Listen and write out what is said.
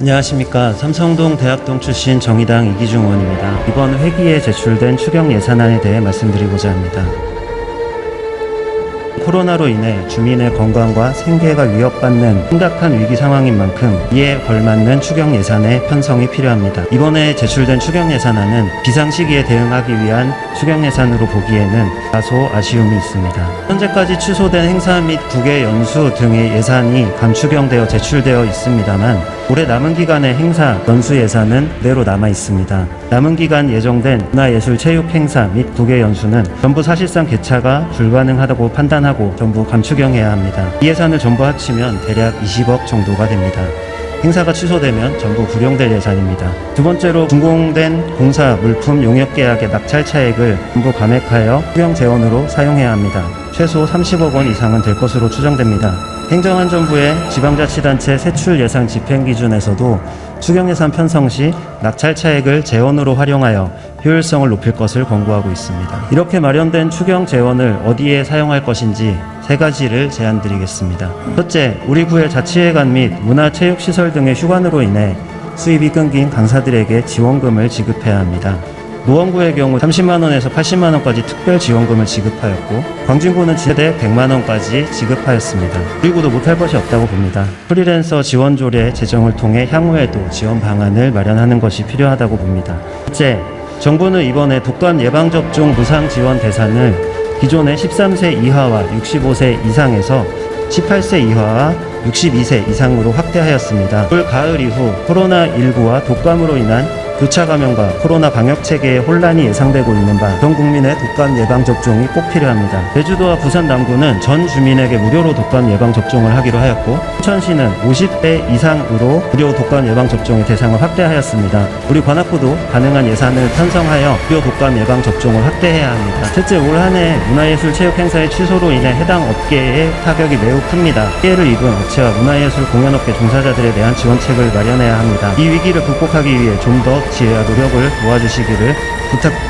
안녕하십니까. 삼성동 대학동 출신 정의당 이기중 의원입니다. 이번 회기에 제출된 추경 예산안에 대해 말씀드리고자 합니다. 코로나로 인해 주민의 건강과 생계가 위협받는 심각한 위기 상황인 만큼 이에 걸맞는 추경 예산의 편성이 필요합니다. 이번에 제출된 추경 예산안은 비상 시기에 대응하기 위한 추경 예산으로 보기에는 다소 아쉬움이 있습니다. 현재까지 취소된 행사 및 국외 연수 등의 예산이 감추경되어 제출되어 있습니다만 올해 남은 기간의 행사 연수 예산은 그대로 남아 있습니다. 남은 기간 예정된 문화예술 체육 행사 및 국외 연수는 전부 사실상 개차가 불가능하다고 판단하고 전부 감추경해야 합니다. 이 예산을 전부 합치면 대략 20억 정도가 됩니다. 행사가 취소되면 전부 불용될 예산입니다. 두 번째로 준공된 공사 물품 용역 계약의 낙찰 차액을 전부 감액하여 수경 재원으로 사용해야 합니다. 최소 30억 원 이상은 될 것으로 추정됩니다. 행정안전부의 지방자치단체 세출 예산 집행 기준에서도 추경 예산 편성 시 낙찰 차액을 재원으로 활용하여 효율성을 높일 것을 권고하고 있습니다. 이렇게 마련된 추경 재원을 어디에 사용할 것인지 세 가지를 제안드리겠습니다. 첫째, 우리 구의 자치회관 및 문화체육시설 등의 휴관으로 인해 수입이 끊긴 강사들에게 지원금을 지급해야 합니다. 노원구의 경우 30만 원에서 80만 원까지 특별 지원금을 지급하였고 광진구는 최대 100만 원까지 지급하였습니다. 그리고도 못할 것이 없다고 봅니다. 프리랜서 지원 조례 제정을 통해 향후에도 지원 방안을 마련하는 것이 필요하다고 봅니다. 첫째, 정부는 이번에 독감 예방 접종 무상 지원 대상을 기존의 13세 이하와 65세 이상에서 18세 이하와 62세 이상으로 확대하였습니다. 올 가을 이후 코로나19와 독감으로 인한 교차 감염과 코로나 방역 체계의 혼란이 예상되고 있는 바 전 국민의 독감 예방 접종이 꼭 필요합니다. 제주도와 부산 남구는 전 주민에게 무료로 독감 예방 접종을 하기로 하였고 순천시는 50대 이상으로 무료 독감 예방 접종의 대상을 확대하였습니다. 우리 관악구도 가능한 예산을 편성하여 무료 독감 예방 접종을 확대해야 합니다. 셋째 올 한해 문화예술 체육 행사의 취소로 인해 해당 업계의 타격이 매우 큽니다. 피해를 입은 업체와 문화예술 공연업계 종사자들에 대한 지원책을 마련해야 합니다. 이 위기를 극복하기 위해 좀더 지혜와 노력을 모아주시기를 부탁.